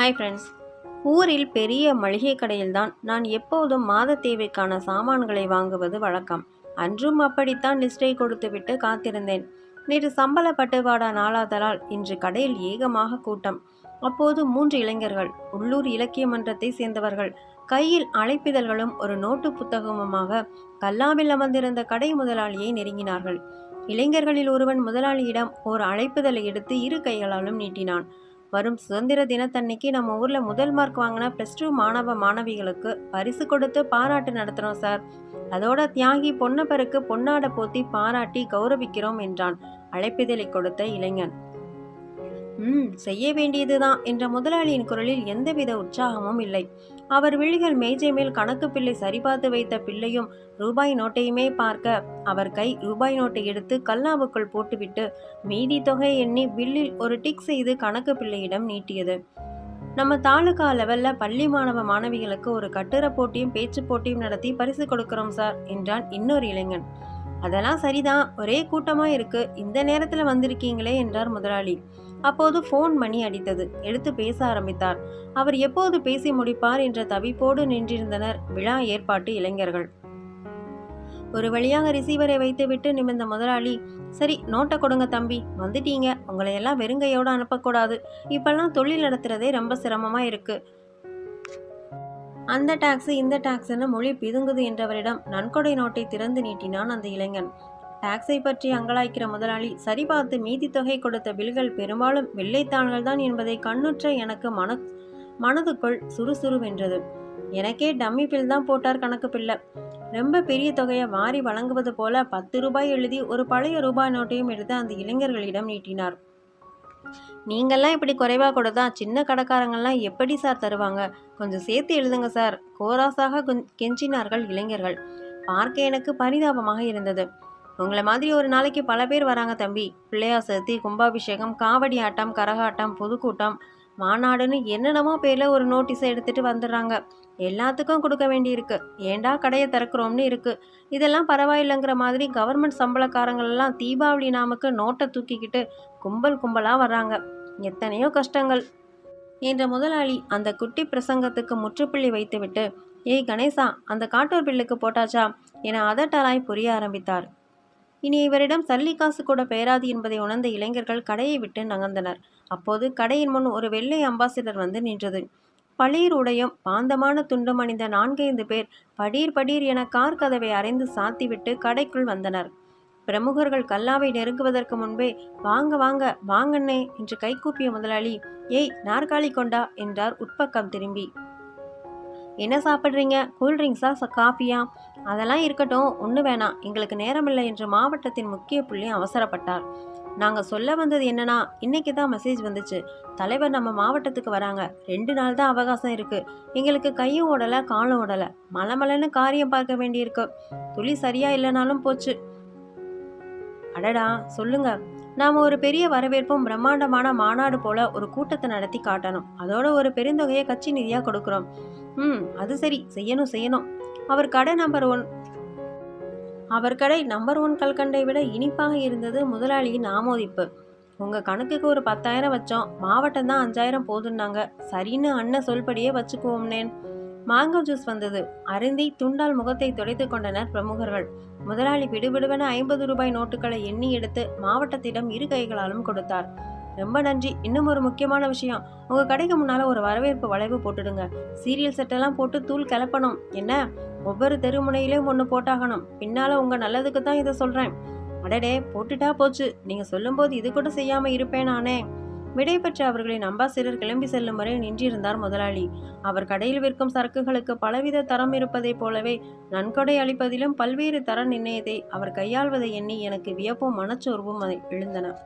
Hi friends ஊரில் பெரிய மளிகை கடையில்தான் நான் எப்போதும் மாத தேவைக்கான சாமான்களை வாங்குவது வழக்கம். அன்றும் அப்படித்தான் லிஸ்டை கொடுத்துவிட்டு காத்திருந்தேன். நேற்று சம்பள பட்டுவாடா நாளாதலால் இன்று கடையில் ஏகமாக கூட்டம். அப்போது மூன்று இளைஞர்கள் உள்ளூர் இலக்கிய மன்றத்தை சேர்ந்தவர்கள் கையில் அழைப்பிதழ்களும் ஒரு நோட்டு புத்தகமுமாக கல்லாவில் அமர்ந்திருந்த கடை முதலாளியை நெருங்கினார்கள். இளைஞர்களில் ஒருவன் முதலாளியிடம் ஓர் அழைப்புதலை எடுத்து இரு கைகளாலும் நீட்டினான். வரும் சுதந்திர தினத்தன்னைக்கு நம்ம ஊரில் முதல் மார்க் வாங்கின ப்ளஸ் டூ மாணவ மாணவிகளுக்கு பரிசு கொடுத்து பாராட்டு நடத்துகிறோம் சார் அதோட தியாகி பொன்னப்பருக்கு பொன்னாடை போத்தி பாராட்டி கௌரவிக்கிறோம் என்றான் அழைப்பிதழை கொடுத்த இளைஞன். ம் செய்ய வேண்டியதுதான் என்ற முதலாளியின் குரலில் எந்தவித உற்சாகமும் இல்லை. அவர் விழிகள் மேஜை மேல் கணக்கு பிள்ளை சரிபார்த்து வைத்த பிள்ளையும் ரூபாய் நோட்டையுமே பார்க்க அவர் கை ரூபாய் நோட்டை எடுத்து கல்லாவுக்குள் போட்டுவிட்டு மீதி தொகை எண்ணி பில்லில் ஒரு டிக் செய்து கணக்கு பிள்ளையிடம் நீட்டியது. நம்ம தாலுகா லெவல்ல பள்ளி மாணவ மாணவிகளுக்கு ஒரு கட்டுரை போட்டியும் பேச்சு போட்டியும் நடத்தி பரிசு கொடுக்கிறோம் சார் என்றான் இன்னொரு இளைஞன். அதெல்லாம் சரிதான் ஒரே கூட்டமா இருக்கு. இந்த நேரத்துல வந்திருக்கீங்களே என்றார் முதலாளி. அப்போது ஃபோன் மணி அடித்தது. எடுத்து பேச ஆரம்பித்தார். அவர் எப்போது பேசி முடிப்பார் என்ற தவிப்போடு நின்றிருந்தனர் விழா ஏற்பாட்டு இளைஞர்கள். ஒரு வழியாக ரிசீவரை வைத்துவிட்டு நிமிர்ந்த முதலாளி சரி நோட்டை கொடுங்க தம்பி. வந்துட்டீங்க. உங்களை எல்லாம் வெறுங்கையோடு அனுப்பக்கூடாது. இப்பெல்லாம் தொழில் நடத்துறதே ரொம்ப சிரமமாக இருக்கு. அந்த டாக்ஸு இந்த டாக்ஸுன்னு மொழி பிதுங்குது என்றவரிடம் நன்கொடை நோட்டை திறந்து நீட்டினான் அந்த இளைஞன். டாக்ஸை பற்றி அங்கலாய்க்கிற முதலாளி சரிபார்த்து மீதி தொகை கொடுத்த பில்கள் பெரும்பாலும் வெள்ளைத்தாள்கள் தான் என்பதை கண்ணுற்ற எனக்கு மன மனதுக்குள் சுறுசுறுவென்றது. எனக்கே டம்மி பில் தான் போட்டார் கணக்கு பிள்ளை. ரொம்ப பெரிய தொகையை வாரி வழங்குவது போல பத்து ரூபாய் எழுதி ஒரு பழைய ரூபாய் நோட்டையும் எடுத்து அந்த இளைஞர்களிடம் நீட்டினார். நீங்கள்லாம் இப்படி குறைவாக கொடுத்தா சின்ன கடைக்காரங்கள்லாம் எப்படி சார் தருவாங்க? கொஞ்சம் சேர்த்து எழுதுங்க சார். கோராசாக கெஞ்சினார்கள் இளைஞர்கள். பார்க்க எனக்கு பரிதாபமாக இருந்தது. உங்களை மாதிரி ஒரு நாளைக்கு பல பேர் வராங்க தம்பி. பிள்ளையார் சதுர்த்தி கும்பாபிஷேகம் காவடி ஆட்டம் கரகாட்டம் பொதுக்கூட்டம் மாநாடுன்னு என்னென்னமோ பேரில் ஒரு நோட்டீஸை எடுத்துட்டு வந்துடுறாங்க. எல்லாத்துக்கும் கொடுக்க வேண்டியிருக்கு. ஏண்டா கடையை திறக்கிறோம்னு இருக்குது இதெல்லாம் பரவாயில்லைங்கிற மாதிரி கவர்மெண்ட் சம்பளக்காரங்களெல்லாம் தீபாவளி நாமக்கு நோட்டை தூக்கிக்கிட்டு கும்பல் கும்பலாக வர்றாங்க. எத்தனையோ கஷ்டங்கள். என்ற முதலாளி அந்த குட்டி பிரசங்கத்துக்கு முற்றுப்புள்ளி வைத்துவிட்டு ஏய் கணேசா அந்த காட்டூர் பில்லுக்கு போட்டாச்சா? என அதட்டலாய் புரிய ஆரம்பித்தார். இனி இவரிடம் சல்லி காசு கூட பெயராது என்பதை உணர்ந்த இளைஞர்கள் கடையை விட்டு நகர்ந்தனர். அப்போது கடையின் முன் ஒரு வெள்ளை அம்பாசிடர் வந்து நின்றது. பளீர் உடையும் பாந்தமான துண்டும் அணிந்த நான்கைந்து பேர் படீர் படீர் என கார் கதவை அறைந்து சாத்திவிட்டு கடைக்குள் வந்தனர். பிரமுகர்கள் கல்லாவை நெருங்குவதற்கு முன்பே வாங்க வாங்க வாங்கண்ணே என்று கைகூப்பிய முதலாளி ஏய் நாற்காலி கொண்டா என்றார் உட்பக்கம் திரும்பி. என்ன சாப்பிட்றீங்க? கூல்ட்ரிங்க்ஸா காஃபியா? அதெல்லாம் இருக்கட்டும் ஒன்று வேணாம். எங்களுக்கு நேரமில்லை என்று மாவட்டத்தின் முக்கிய புள்ளி அவசரப்பட்டார். நாங்கள் சொல்ல வந்தது என்னன்னா இன்னைக்கு தான் மெசேஜ் வந்துச்சு. தலைவர் நம்ம மாவட்டத்துக்கு வராங்க. ரெண்டு நாள் தான் அவகாசம் இருக்குது எங்களுக்கு கையும் ஓடலை காலும் ஓடலை. மலமலன்னு காரியம் பார்க்க வேண்டியிருக்கு. துளி சரியாக இல்லைனாலும் போச்சு. அடடா சொல்லுங்க. நாம் ஒரு பெரிய வரவேற்பும் பிரம்மாண்டமான மாநாடு போல ஒரு கூட்டத்தை நடத்தி காட்டணும். அதோட ஒரு பெருந்தொகையை கட்சி நிதியாக கொடுக்குறோம். ம் அது சரி. செய்யணும் செய்யணும். அவர் கடை நம்பர் ஒன் அவர் கடை நம்பர் ஒன் கல்கண்டை விட இனிப்பாக இருந்தது முதலாளியின் ஆமோதிப்பு. உங்கள் கணக்குக்கு ஒரு பத்தாயிரம் வச்சோம். மாவட்டம் தான் அஞ்சாயிரம் போதுன்னாங்க. சரின்னு அண்ணன் சொல்படியே வச்சுக்குவோம்னேன் மாங்கோ ஜூஸ் வந்தது. அருந்தி துண்டால் முகத்தை துடைத்து கொண்டனர் பிரமுகர்கள். முதலாளி விடுவிடுவென ஐம்பது ரூபாய் நோட்டுகளை எண்ணி எடுத்து மாவட்டத்திடம் இரு கைகளாலும் கொடுத்தார். ரொம்ப நன்றி. இன்னும் ஒரு முக்கியமான விஷயம். உங்கள் கடைக்கு முன்னால் ஒரு வரவேற்பு வளைவு போட்டுடுங்க. சீரியல் செட்டெல்லாம் போட்டு தூள் கிளப்பணும் என்ன? ஒவ்வொரு தெருமுனையிலையும் ஒன்று போட்டாகணும். பின்னால் உங்கள் நல்லதுக்கு தான் இதை சொல்கிறேன் அடடே போட்டுட்டா போச்சு. நீங்கள் சொல்லும்போது இது கூட செய்யாம இருப்பேன் நானே. விடைபெற்ற அவர்களின் அம்பாசிடர் கிளம்பி செல்லும் வரை நின்றிருந்தார் முதலாளி. அவர் கடையில் விற்கும் சரக்குகளுக்கு பலவித தரம் இருப்பதைப் போலவே நன்கொடை அளிப்பதிலும் பல்வேறு தர நிர்ணயத்தை அவர் கையாள்வதை எண்ணி எனக்கு வியப்பும் மனச்சோர்வும் எழுந்தன.